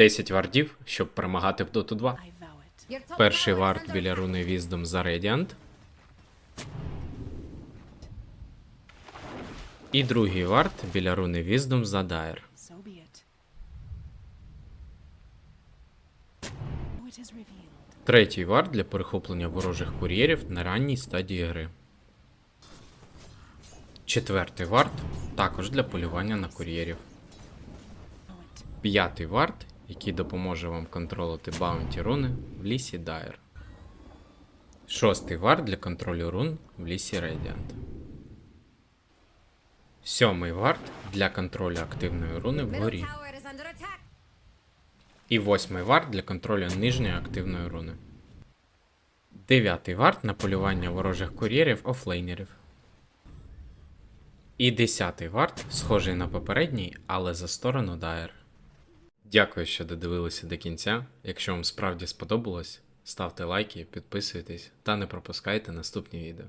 10 вардів, щоб перемагати в Dota 2. Перший вард біля руни Віздом за Radiant. І другий вард біля руни Віздом за revealed. Третій вард для перехоплення ворожих кур'єрів на ранній стадії гри. Четвертий вард також для полювання на кур'єрів. П'ятий вард, який допоможе вам контролити баунті руни в лісі Dire. Шостий вард для контролю рун в лісі Radiant. Сьомий вард для контролю активної руни Middle вгорі. І восьмий вард для контролю нижньої активної руни. Дев'ятий вард на полювання ворожих кур'єрів офлейнерів. І десятий вард, схожий на попередній, але за сторону Дайер. Дякую, що додивилися до кінця. Якщо вам справді сподобалось, ставте лайки, підписуйтесь та не пропускайте наступні відео.